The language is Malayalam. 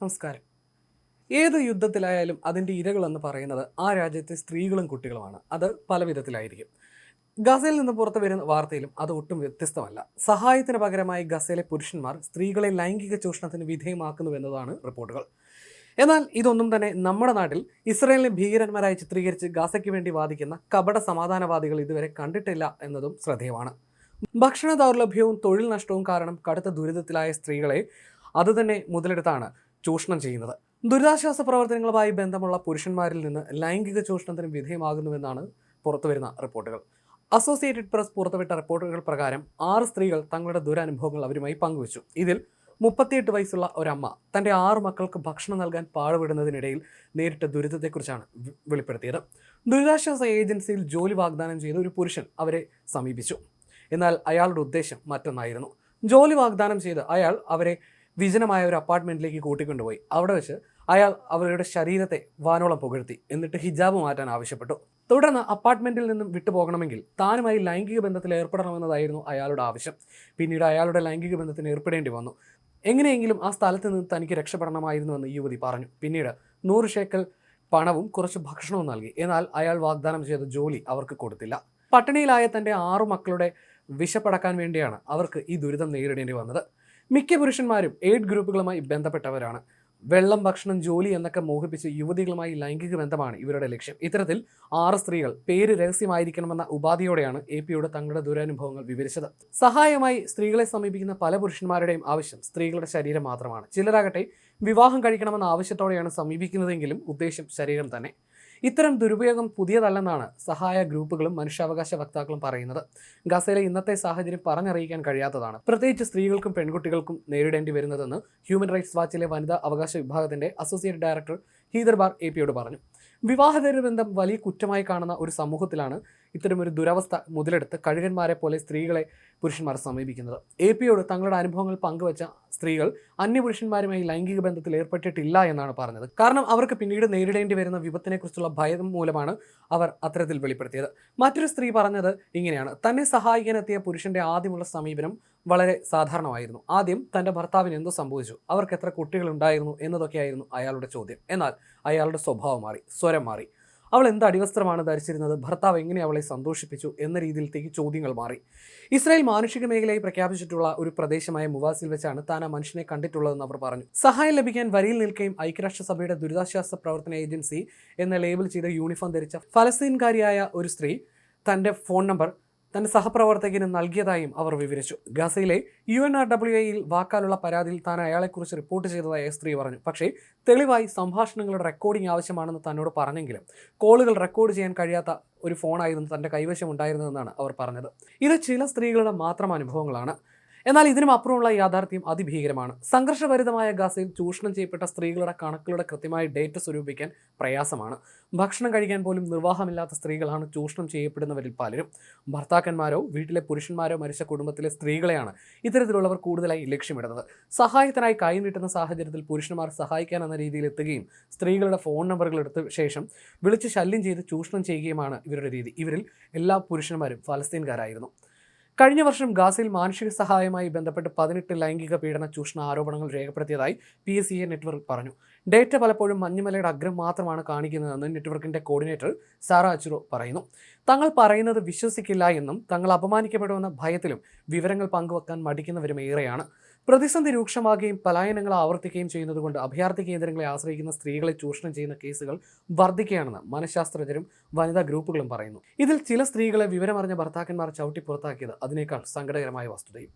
നമസ്കാരം. ഏത് യുദ്ധത്തിലായാലും അതിന്റെ ഇരകളെന്ന് പറയുന്നത് ആ രാജ്യത്തെ സ്ത്രീകളും കുട്ടികളുമാണ്. അത് പല വിധത്തിലായിരിക്കും. ഗസയിൽ നിന്ന് പുറത്തു വരുന്ന വാർത്തയിലും അത് ഒട്ടും വ്യത്യസ്തമല്ല. സഹായത്തിന് പകരമായി ഗസയിലെ പുരുഷന്മാർ സ്ത്രീകളെ ലൈംഗിക ചൂഷണത്തിന് വിധേയമാക്കുന്നുവെന്നതാണ് റിപ്പോർട്ടുകൾ. എന്നാൽ ഇതൊന്നും തന്നെ നമ്മുടെ നാട്ടിൽ ഇസ്രയേലിനെ ഭീകരന്മാരായി ചിത്രീകരിച്ച് ഗാസയ്ക്ക് വേണ്ടി വാദിക്കുന്ന കപട സമാധാനവാദികൾ ഇതുവരെ കണ്ടിട്ടില്ല എന്നതും ശ്രദ്ധേയമാണ്. ഭക്ഷണ ദൗർലഭ്യവും തൊഴിൽ നഷ്ടവും കാരണം കടുത്ത ദുരിതത്തിലായ സ്ത്രീകളെ അതുതന്നെ മുതലെടുത്താണ്. ചൂഷണം ചെയ്യുന്നത്. ദുരിതാശ്വാസ പ്രവർത്തനങ്ങളുമായി ബന്ധമുള്ള പുരുഷന്മാരിൽ നിന്ന് ലൈംഗിക ചൂഷണത്തിന് വിധേയമാകുന്നുവെന്നാണ് പുറത്തുവരുന്ന റിപ്പോർട്ടുകൾ. അസോസിയേറ്റഡ് പ്രസ് പുറത്തുവിട്ട റിപ്പോർട്ടുകൾ പ്രകാരം ആറ് സ്ത്രീകൾ തങ്ങളുടെ ദുരനുഭവങ്ങൾ അവരുമായി പങ്കുവച്ചു. ഇതിൽ മുപ്പത്തിയെട്ട് വയസ്സുള്ള ഒരമ്മ തന്റെ ആറ് മക്കൾക്ക് ഭക്ഷണം നൽകാൻ പാടുപെടുന്നതിനിടയിൽ നേരിട്ട ദുരിതത്തെക്കുറിച്ചാണ് വെളിപ്പെടുത്തിയത്. ദുരിതാശ്വാസ ഏജൻസിയിൽ ജോലി വാഗ്ദാനം ചെയ്ത ഒരു പുരുഷൻ അവരെ സമീപിച്ചു. എന്നാൽ അയാളുടെ ഉദ്ദേശം മറ്റൊന്നായിരുന്നു. ജോലി വാഗ്ദാനം ചെയ്ത് അയാൾ അവരെ വിജനമായ ഒരു അപ്പാർട്ട്മെന്റിലേക്ക് കൂട്ടിക്കൊണ്ടുപോയി. അവിടെ വെച്ച് അയാൾ അവരുടെ ശരീരത്തെ വാനോളം പുകഴ്ത്തി. എന്നിട്ട് ഹിജാബ് മാറ്റാൻ ആവശ്യപ്പെട്ടു. തുടർന്ന് അപ്പാർട്ട്മെന്റിൽ നിന്നും വിട്ടുപോകണമെങ്കിൽ താനുമായി ലൈംഗിക ബന്ധത്തിൽ ഏർപ്പെടണമെന്നതായിരുന്നു അയാളുടെ ആവശ്യം. പിന്നീട് അയാളുടെ ലൈംഗിക ബന്ധത്തിന് ഏർപ്പെടേണ്ടി വന്നു. എങ്ങനെയെങ്കിലും ആ സ്ഥലത്ത് നിന്ന് തനിക്ക് രക്ഷപ്പെടണമായിരുന്നുവെന്ന് യുവതി പറഞ്ഞു. പിന്നീട് നൂറ് ഷേക്കൽ പണവും കുറച്ച് ഭക്ഷണവും നൽകി. എന്നാൽ അയാൾ വാഗ്ദാനം ചെയ്ത ജോലി അവർക്ക് കൊടുത്തില്ല. പട്ടിണിയിലായ തന്റെ ആറു മക്കളുടെ വിശപ്പടക്കാൻ വേണ്ടിയാണ് അവർക്ക് ഈ ദുരിതം നേരിടേണ്ടി വന്നത്. മിക്ക പുരുഷന്മാരും എയ്ഡ് ഗ്രൂപ്പുകളുമായി ബന്ധപ്പെട്ടവരാണ്. വെള്ളം ഭക്ഷണം ജോലി എന്നൊക്കെ മോഹിപ്പിച്ച് യുവതികളുമായി ലൈംഗിക ബന്ധമാണ് ഇവരുടെ ലക്ഷ്യം. ഇത്തരത്തിൽ ആറ് സ്ത്രീകൾ പേര് രഹസ്യമായിരിക്കണമെന്ന ഉപാധിയോടെയാണ് എ പിയോട് തങ്ങളുടെ ദുരനുഭവങ്ങൾ വിവരിച്ചത്. സഹായമായി സ്ത്രീകളെ സമീപിക്കുന്ന പല പുരുഷന്മാരുടെയും ആവശ്യം സ്ത്രീകളുടെ ശരീരം മാത്രമാണ്. ചിലരാകട്ടെ വിവാഹം കഴിക്കണമെന്ന ആവശ്യത്തോടെയാണ് സമീപിക്കുന്നതെങ്കിലും ഉദ്ദേശം ശരീരം തന്നെ. ഇത്തരം ദുരുപയോഗം പുതിയതല്ലെന്നാണ് സഹായ ഗ്രൂപ്പുകളും മനുഷ്യാവകാശ വക്താക്കളും പറയുന്നത്. ഗസയിലെ ഇന്നത്തെ സാഹചര്യം പറഞ്ഞറിയിക്കാൻ കഴിയാത്തതാണ്. പ്രത്യേകിച്ച് സ്ത്രീകൾക്കും പെൺകുട്ടികൾക്കും നേരിടേണ്ടി വരുന്നതെന്ന് ഹ്യൂമൻ റൈറ്റ്സ് വാച്ചിലെ വനിതാ അവകാശ വിഭാഗത്തിന്റെ associate director Heather Barr A പിയോട് പറഞ്ഞു. വിവാഹേതര ബന്ധം വലിയ കുറ്റമായി കാണുന്ന ഒരു സമൂഹത്തിലാണ് ഇത്തരമൊരു ദുരവസ്ഥ മുതലെടുത്ത് കഴുകന്മാരെ പോലെ സ്ത്രീകളെ പുരുഷന്മാർ സമീപിക്കുന്നത്. എ പിയോട് തങ്ങളുടെ അനുഭവങ്ങൾ പങ്കുവച്ച സ്ത്രീകൾ അന്യപുരുഷന്മാരുമായി ലൈംഗിക ബന്ധത്തിൽ ഏർപ്പെട്ടിട്ടില്ല എന്നാണ് പറഞ്ഞത്. കാരണം അവർക്ക് പിന്നീട് നേരിടേണ്ടി വരുന്ന വിപത്തിനെക്കുറിച്ചുള്ള ഭയം മൂലമാണ് അവർ അത്തരത്തിൽ വെളിപ്പെടുത്തിയത്. മറ്റൊരു സ്ത്രീ പറഞ്ഞത് ഇങ്ങനെയാണ്. തന്നെ സഹായിക്കാനെത്തിയ പുരുഷന്റെ ആദ്യമുള്ള സമീപനം വളരെ സാധാരണമായിരുന്നു. ആദ്യം തന്റെ ഭർത്താവിന് എന്തോ സംഭവിച്ചു. അവർക്ക് എത്ര കുട്ടികളുണ്ടായിരുന്നു എന്നതൊക്കെയായിരുന്നു അയാളുടെ ചോദ്യം. എന്നാൽ അയാളുടെ സ്വഭാവം മാറി സ്വരം മാറി. അവൾ എന്ത് അടിവസ്ത്രമാണ് ധരിച്ചിരുന്നത്? ഭർത്താവ് എങ്ങനെ അവളെ സന്തോഷിപ്പിച്ചു എന്ന രീതിയിലത്തേക്ക് ചോദ്യങ്ങൾ മാറി. ഇസ്രായേൽ മാനുഷിക മേഖലയായി പ്രഖ്യാപിച്ചിട്ടുള്ള ഒരു പ്രദേശമായ മുവാസിൽ വെച്ചാണ് താൻ ആ മനുഷ്യനെ കണ്ടിട്ടുള്ളതെന്ന് അവർ പറഞ്ഞു. സഹായം ലഭിക്കാൻ വരിയിൽ നിൽക്കുകയും ഐക്യരാഷ്ട്രസഭയുടെ ദുരിതാശ്വാസ പ്രവർത്തന ഏജൻസി എന്ന ലേബിൾ ചെയ്ത യൂണിഫോം ധരിച്ച ഫലസ്തീൻകാരിയായ ഒരു സ്ത്രീ തന്റെ ഫോൺ നമ്പർ തന്റെ സഹപ്രവർത്തകന് നൽകിയതായും അവർ വിവരിച്ചു. ഗസയിലെ യു എൻ ആർ ഡബ്ല്യു എയിൽ വാക്കാലുള്ള പരാതിയിൽ താൻ അയാളെക്കുറിച്ച് റിപ്പോർട്ട് ചെയ്തതായി സ്ത്രീ പറഞ്ഞു. പക്ഷേ തെളിവായി സംഭാഷണങ്ങളുടെ റെക്കോർഡിംഗ് ആവശ്യമാണെന്ന് തന്നോട് പറഞ്ഞെങ്കിലും കോളുകൾ റെക്കോർഡ് ചെയ്യാൻ കഴിയാത്ത ഒരു ഫോണായിരുന്നു തന്റെ കൈവശം ഉണ്ടായിരുന്നതെന്നാണ് അവർ പറഞ്ഞത്. ഇത് ചില സ്ത്രീകളുടെ മാത്രം അനുഭവങ്ങളാണ്. എന്നാൽ ഇതിനും അപ്പുറമുള്ള യാഥാർത്ഥ്യം അതിഭീകരമാണ്. സംഘർഷഭരിതമായ ഗാസയിൽ ചൂഷണം ചെയ്യപ്പെട്ട സ്ത്രീകളുടെ കണക്കുകളുടെ കൃത്യമായ ഡേറ്റ സ്വരൂപിക്കാൻ പ്രയാസമാണ്. ഭക്ഷണം കഴിക്കാൻ പോലും നിർവാഹമില്ലാത്ത സ്ത്രീകളാണ് ചൂഷണം ചെയ്യപ്പെടുന്നവരിൽ പലരും. ഭർത്താക്കന്മാരോ വീട്ടിലെ പുരുഷന്മാരോ മരിച്ച കുടുംബത്തിലെ സ്ത്രീകളെയാണ് ഇത്തരത്തിലുള്ളവർ കൂടുതലായി ലക്ഷ്യമിടുന്നത്. സഹായത്തിനായി കൈനീട്ടുന്ന സാഹചര്യത്തിൽ പുരുഷന്മാർ സഹായിക്കാൻ എന്ന രീതിയിൽ എത്തുകയും സ്ത്രീകളുടെ ഫോൺ നമ്പറുകൾ എടുത്ത ശേഷം വിളിച്ച് ശല്യം ചെയ്ത് ചൂഷണം ചെയ്യുകയുമാണ് ഇവരുടെ രീതി. ഇവരിൽ എല്ലാ പുരുഷന്മാരും ഫലസ്തീൻകാരായിരുന്നു. കഴിഞ്ഞ വർഷം ഗാസയിൽ മാനുഷിക സഹായമായി ബന്ധപ്പെട്ട് പതിനെട്ട് ലൈംഗിക പീഡന ചൂഷണ ആരോപണങ്ങൾ രേഖപ്പെടുത്തിയതായി P S C A network പറഞ്ഞു. ഡേറ്റ പലപ്പോഴും മഞ്ഞുമലയുടെ അഗ്രം മാത്രമാണ് കാണിക്കുന്നതെന്ന് നെറ്റ്വർക്കിന്റെ കോർഡിനേറ്റർ സാറ അച്ചുറോ പറയുന്നു. തങ്ങൾ പറയുന്നത് വിശ്വസിക്കില്ല എന്നും തങ്ങൾ അപമാനിക്കപ്പെടുമെന്ന ഭയത്തിലും വിവരങ്ങൾ പങ്കുവെക്കാൻ മടിക്കുന്നവരും ഏറെയാണ്. പ്രതിസന്ധി രൂക്ഷമാകുകയും പലായനങ്ങൾ ആവർത്തിക്കുകയും ചെയ്യുന്നതുകൊണ്ട് അഭയാർത്ഥി കേന്ദ്രങ്ങളെ ആശ്രയിക്കുന്ന സ്ത്രീകളെ ചൂഷണം ചെയ്യുന്ന കേസുകൾ വർദ്ധിക്കുകയാണെന്ന് മനഃശാസ്ത്രജ്ഞരും വനിതാ ഗ്രൂപ്പുകളും പറയുന്നു. ഇതിൽ ചില സ്ത്രീകളെ വിവരമറിഞ്ഞ ഭർത്താക്കന്മാർ ചവിട്ടി പുറത്താക്കിയത് അതിനേക്കാൾ സങ്കടകരമായ വസ്തുതയും.